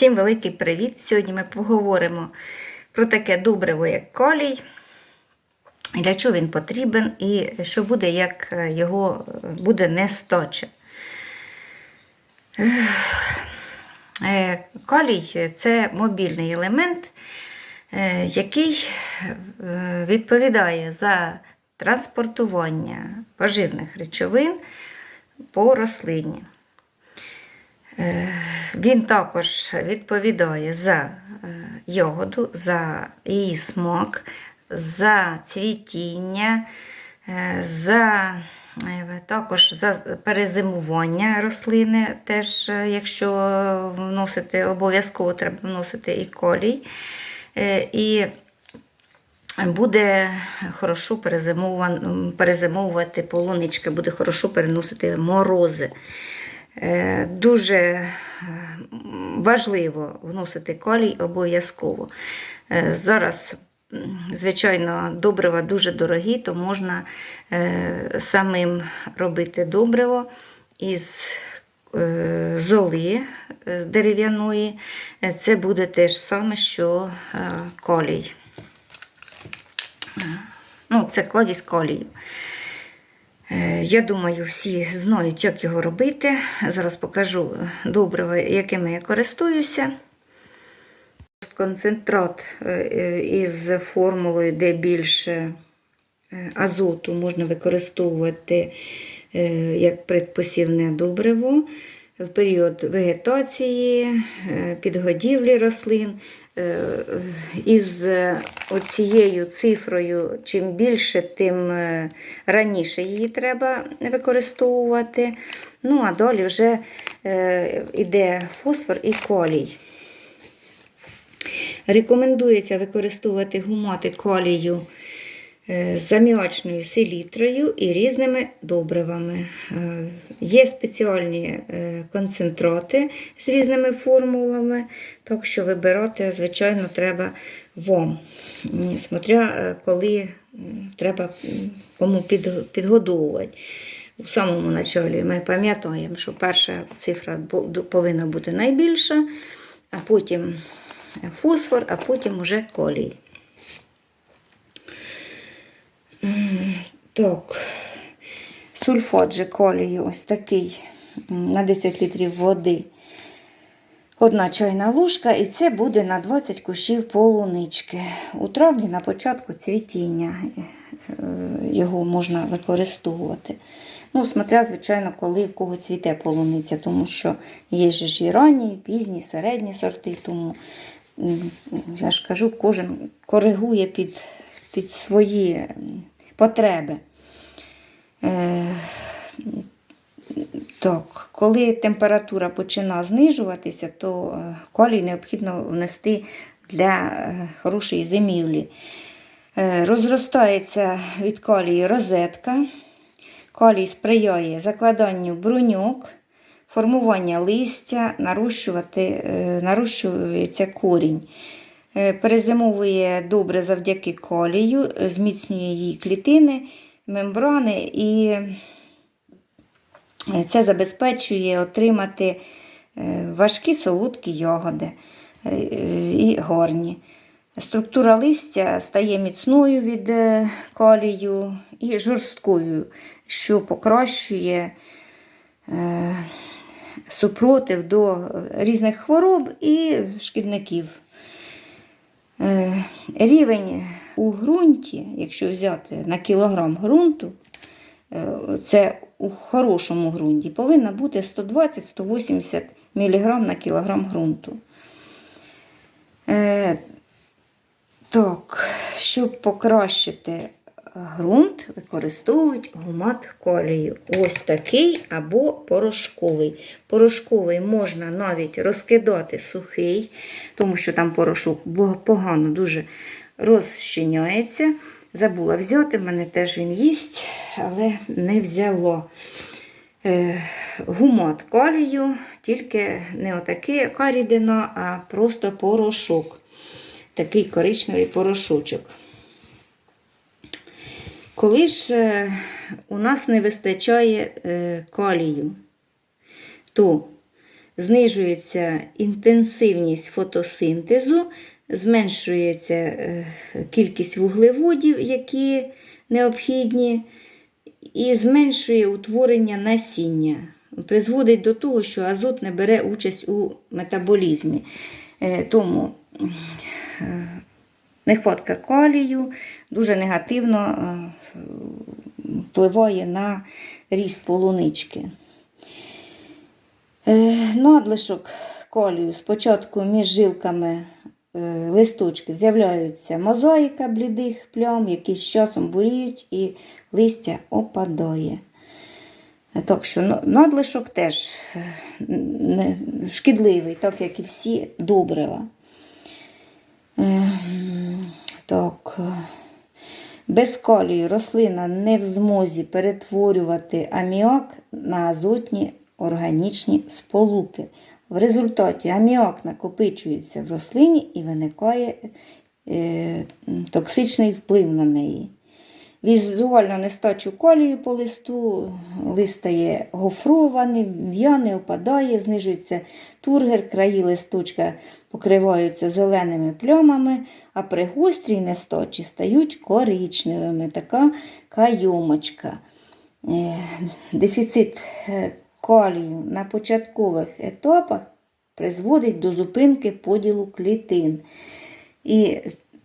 Всім великий привіт! Сьогодні ми поговоримо про таке добриво, як калій, для чого він потрібен, і що буде, як його буде нестача. Е, Калій це мобільний елемент, е, який е, відповідає за транспортування поживних речовин по рослині. Е, Він також відповідає за е, ягоду, за її смак, за цвітіння, е, за також за перезимування рослини, теж, якщо вносити, обов'язково треба вносити і колій. І буде хорошо перезимовувати полунички, буде хорошо переносити морози. Е, Дуже е, важливо вносити калій обов'язково. Е, Зараз, звичайно, добрива дуже дорогі, то можна самим робити добриво із золи дерев'яної. Це буде те ж саме, що колій. Ну, це кладість колію. Е, Я думаю, всі знають, як його робити. Зараз покажу добриво, якими я користуюся. Концентрат е, е, із формулою, де більше азоту можна використовувати як предпосівне добриво в період вегетації, е, підгодівлі рослин. Е, Із е, оцією цифрою, чим більше, тим раніше її треба використовувати. Ну, а далі вже йде фосфор і колій. Рекомендується використовувати гумати колію з аміачною селітрою і різними добривами. Е, Є спеціальні е, концентрати з різними формулами, так що вибирати, звичайно, треба вам. Смотря е, коли треба кому підгодовувати. У самому началі ми пам'ятаємо, що перша цифра повинна бути найбільша, а потім фосфор, а потім уже колій. Так, сульфат же колію ось такий на 10 літрів води. Одна чайна ложка, і це буде на 20 кущів полунички. У травні на початку цвітіння е, його можна використовувати. Ну, смотря, звичайно, коли в кого цвіте полуниця, тому що є ж і ранні, і пізні, середні сорти, тому я ж кажу, кожен коригує під, під свої потреби. Е, так, коли температура починає знижуватися, то е, калій необхідно внести для е, хорошої зимівлі. Е, Розростається від калії розетка. Калій сприяє закладанню бруньок, формування листя, нарощувати, е, нарощується корінь. Е, Перезимовує добре завдяки калію, е, зміцнює її клітини, мембрани і це забезпечує отримати е, важкі солодкі ягоди е, і горні. Структура листя стає міцною від е, калію і жорсткою, що покращує е, супротив до різних хвороб і шкідників. Е, Рівень у ґрунті, якщо взяти на кілограм ґрунту, е, це у хорошому ґрунті, повинна бути 120-180 мг на кілограм ґрунту. Е, Так, щоб покращити ґрунт, використовують гумат колію. Ось такий або порошковий. Порошковий можна навіть розкидати сухий, тому що там порошок погано дуже розчиняється. Забула взяти, в мене теж він їсть, але не взяло. Е, Гумат калію, тільки не отаке карідина, а просто порошок. Такий коричневий порошочок. Коли ж е, у нас не вистачає е, калію, то знижується інтенсивність фотосинтезу, зменшується е, кількість вуглеводів, які необхідні, і зменшує утворення насіння. Призводить до того, що азот не бере участь у метаболізмі. Тому нехватка калію дуже негативно е, впливає на ріст полунички. Е, Надлишок калію спочатку між жилками е, листочків з'являються мозаїка блідих плям, які з часом буріють і листя опадає. Так що надлишок теж шкідливий, так як і всі добрива. Е, Так. Без калію рослина не в змозі перетворювати аміак на азотні органічні сполуки. В результаті аміак накопичується в рослині і виникає е, токсичний вплив на неї. Візуально нестачу калію по листу, лист стає гофрований, в'яне, опадає, знижується тургер, краї листочка покриваються зеленими плямами, а при гострій нестачі стають коричневими. Така кайомочка. Е, Дефіцит е, калію на початкових етапах призводить до зупинки поділу клітин. І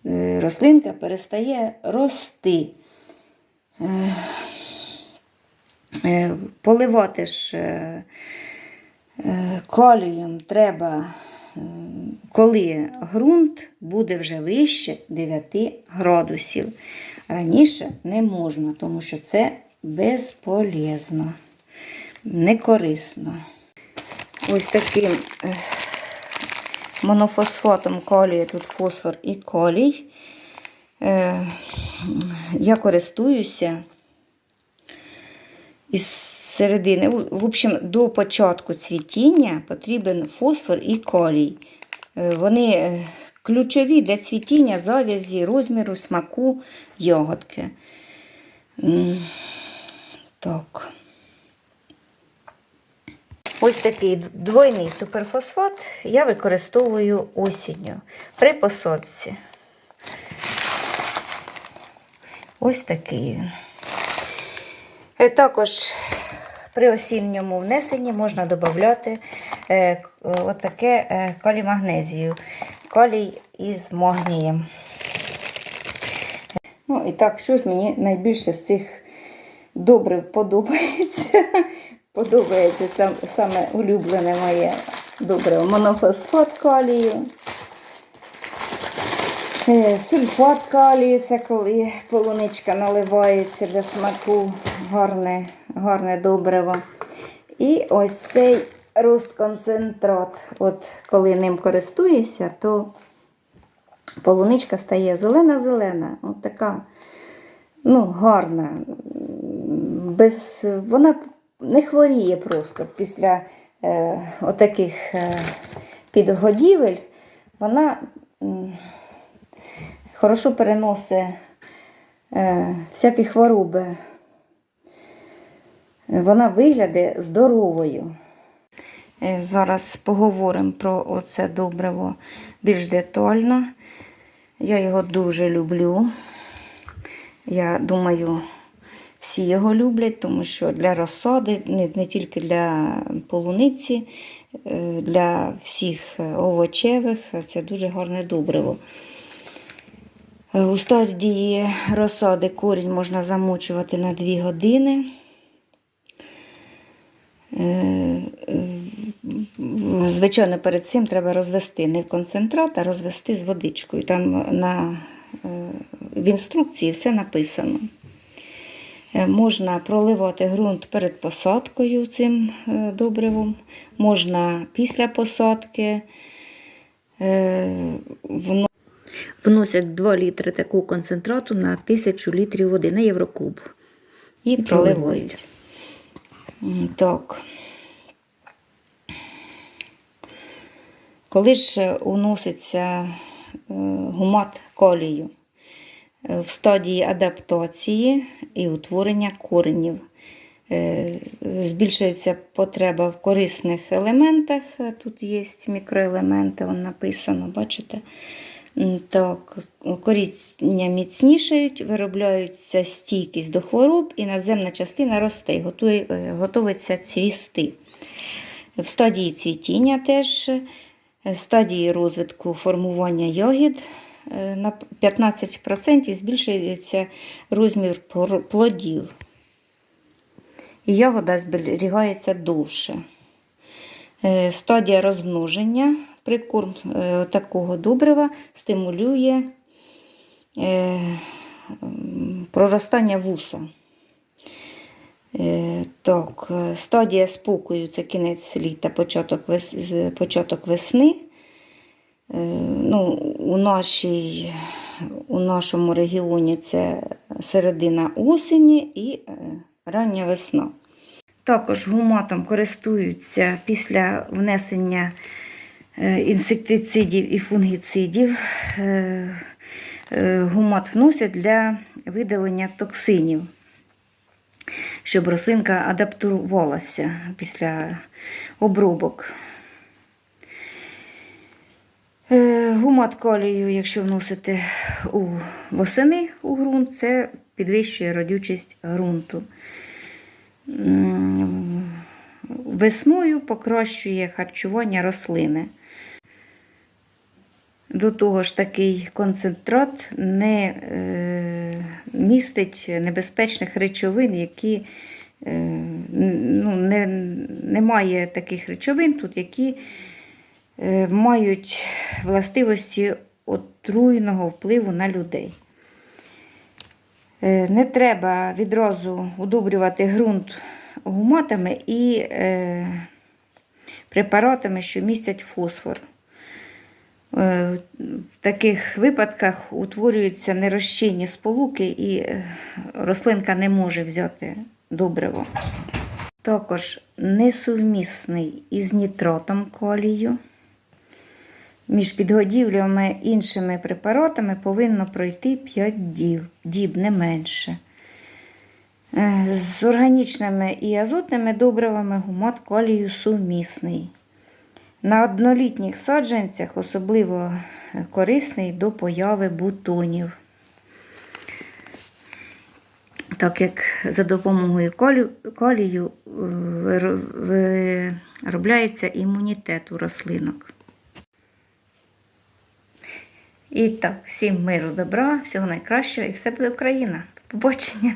е, рослинка перестає рости. Е, е, Поливати ж е, калієм треба, коли ґрунт буде вже вище 9 градусів. Раніше не можна, тому що це безполезно, некорисно. Ось таким монофосфатом калію, тут фосфор і калій. Е, я користуюся із середини. В общем, до початку цвітіння потрібен фосфор і калій. Е, Вони е, ключові для цвітіння зав'язі, розміру, смаку ягодки. Так. Ось такий двойний суперфосфат я використовую осінню при посадці. Ось такий він. Е, Також при осінньому внесенні можна додати е, е, отаке е, калій-магнезію. Із магнієм. Ну і так, що ж мені найбільше з цих добрив подобається. Подобається сам, саме улюблене моє добриво монофосфат калію. Е, Сульфат це коли полуничка наливається для смаку, гарне, гарне добриво. І ось цей розконцентрат. От коли ним користуєшся, то полуничка стає зелена-зелена. От така ну, гарна. Без, вона не хворіє просто після е, отаких е, підгодівель. Вона хорошо переносить е, всякі хвороби. Вона виглядає здоровою. Е, Зараз поговоримо про оце добриво більш детально. Я його дуже люблю. Я думаю, всі його люблять, тому що для розсади, не, не тільки для полуниці, е, для всіх е, овочевих це дуже гарне добриво. Е, У стадії розсади корінь можна замочувати на 2 години. Е, е, Звичайно, перед цим треба розвести не в концентрат, а розвести з водичкою. Там на, в інструкції все написано. Можна проливати ґрунт перед посадкою цим добривом, можна після посадки. Е, вно- Вносять 2 літри такого концентрату на 1000 літрів води на Єврокуб. І проливають. М, Так. Коли ж уноситься е, гумат колію Е, в стадії адаптації і утворення коренів. Е, Збільшується потреба в корисних елементах. Е, Тут є мікроелементи, вон написано, бачите? Так, коріння міцнішають, виробляється стійкість до хвороб, і надземна частина росте готує, е, готується цвісти. В стадії цвітіння теж, е, в стадії розвитку формування ягід е, на 15% збільшується розмір плодів. І ягода зберігається довше. Стадія розмноження прикорм е, такого добрива стимулює е, проростання вуса. Е, Так, стадія спокою це кінець літа, початок, вес, початок весни. Ну, у, нашій, у нашому регіоні це середина осені і рання весна. Також гуматом користуються після внесення інсектицидів і фунгіцидів. Е, е, Гумат вносять для видалення токсинів, щоб рослинка адаптувалася після обробок. Е, Гумат калію, якщо вносити у восени у ґрунт, це підвищує родючість ґрунту. Весною покращує харчування рослини. До того ж, такий концентрат не е, містить небезпечних речовин, які е, ну, не, немає таких речовин тут, які е, мають властивості отруйного впливу на людей. Не треба відразу удобрювати ґрунт гуматами і препаратами, що містять фосфор. Е, В таких випадках утворюються нерозчинні сполуки, і е, рослинка не може взяти добриво. Також несумісний із нітратом калію. Між підгодівлями іншими препаратами повинно пройти 5 діб, діб не менше. Е, З органічними і азотними добривами гумат калію сумісний. На однолітніх саджанцях особливо корисний до появи бутонів. Так як за допомогою калію, е, виро- виробляється імунітет у рослинок. І так, всім миру, добра, всього найкращого і все буде Україна. До побачення!